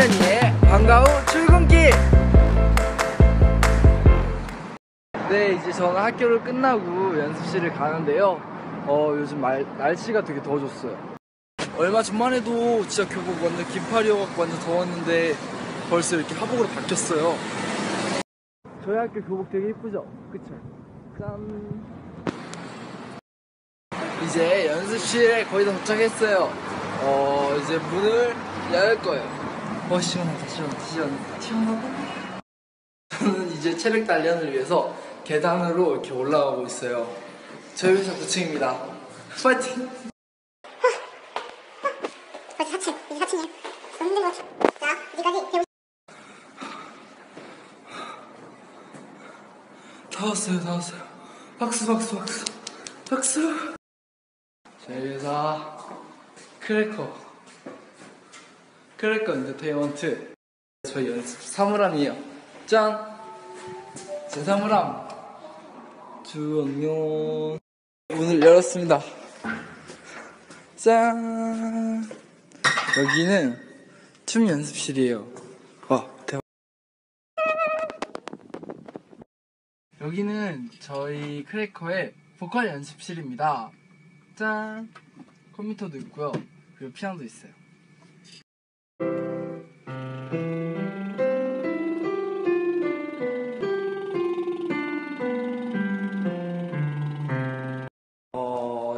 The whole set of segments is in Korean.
황현이의 반가운 출근길! 네, 이제 저는 학교를 끝나고 연습실을 가는데요. 어, 요즘 말, 날씨가 되게 더워졌어요. 얼마 전만 해도 진짜 교복 완전 긴팔이어갖고 완전 더웠는데 벌써 이렇게 하복으로 바뀌었어요. 저희 학교 교복 되게 이쁘죠? 그쵸? 짠! 이제 연습실에 거의 다 도착했어요. 어, 이제 문을 열 거예요. 어, 시원하다, 시원하다, 시원하다, 시원하다. 저는 이제 체력 단련을 위해서 계단으로 이렇게 올라가고 있어요. 저희 회사 9층입니다. 파이팅! 벌써 4층, 이제 4층이에요. 너무 힘든 것 같아. 자, 이제까지 배우 다 왔어요, 다 왔어요. 박수, 박수, 박수. 박수. 저희 회사 크래커. 크래커 엔터테인먼트. 저희 연습 사물함이에요. 짠! 제 사물함. 주 안녕. 문을 열었습니다. 짠! 여기는 춤 연습실이에요. 와, 대박. 여기는 저희 크래커의 보컬 연습실입니다. 짠! 컴퓨터도 있고요. 그리고 피아노도 있어요.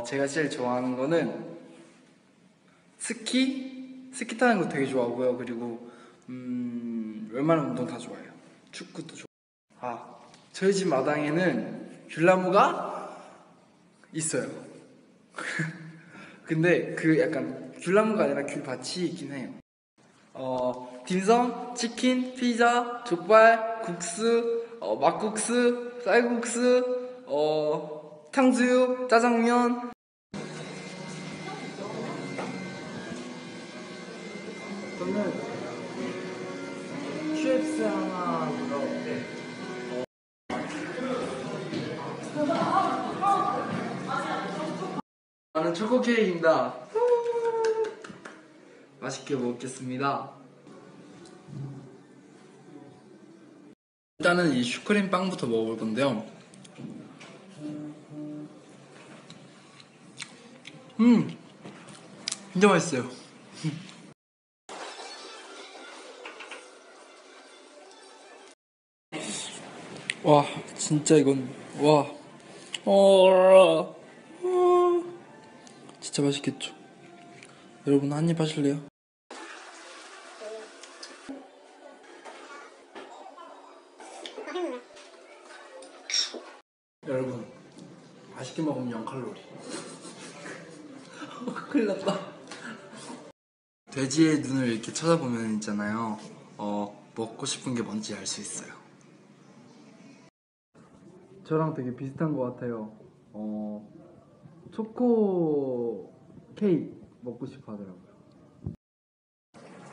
어, 제가 제일 좋아하는 거는 스키? 스키 타는 거 되게 좋아하고요. 그리고 음, 웬만한 운동 다 좋아해요. 축구도 좋아. 아, 저희 집 마당에는 귤나무가 있어요. 근데 그 약간 귤나무가 아니라 귤밭이 있긴 해요. 어, 딤섬, 치킨, 피자, 족발, 국수, 어, 막국수, 쌀국수, 어, 탕수육, 짜장면. 저는 슈프스 하나 들어올게. 나는 초코 케이크입니다. 맛있게 먹겠습니다. 일단은 이 슈크림 빵부터 먹어볼 건데요. 음, 진짜 맛있어요. 와, 진짜 이건 와, 어, 어, 진짜 맛있겠죠. 여러분 한 입 하실래요? 여러분 맛있게 먹으면 0칼로리. 큰일 났다. 돼지의 눈을 이렇게 쳐다보면 있잖아요. 어 먹고 싶은 게 뭔지 알 수 있어요 저랑 되게 비슷한 것 같아요. 어 초코 케이크 먹고 싶어 하더라고요.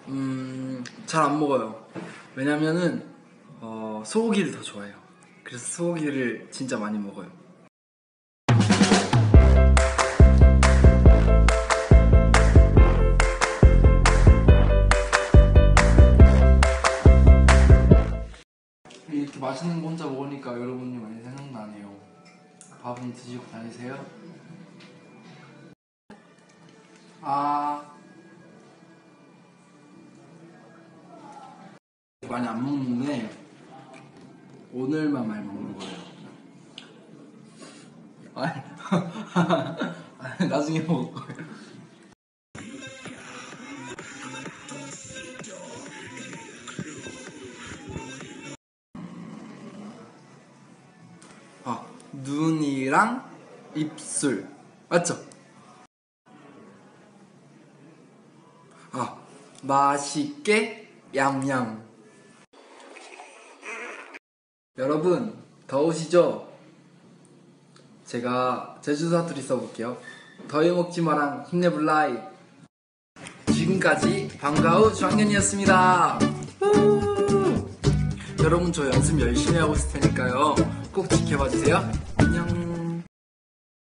음 잘 안 먹어요. 왜냐면은 어, 소고기를 더 좋아해요. 그래서 소고기를 진짜 많이 먹어요 맛있는 거 혼자 먹으니까 여러분이 많이 생각나네요. 밥은 드시고 다니세요? 아 많이 안 먹는데 오늘만 많이 먹는 거예요. 아니, 나중에 먹을 거예요. 눈이랑 입술. 맞죠? 아, 맛있게 얌얌. 여러분, 더우시죠? 제가 제주도 사투리 써볼게요. 더위 먹지 마랑 힘내블라이. 지금까지 방과후 주학년이었습니다. 여러분 저 연습 열심히 하고 있을 테니까요. 꼭 지켜봐 주세요. 안녕.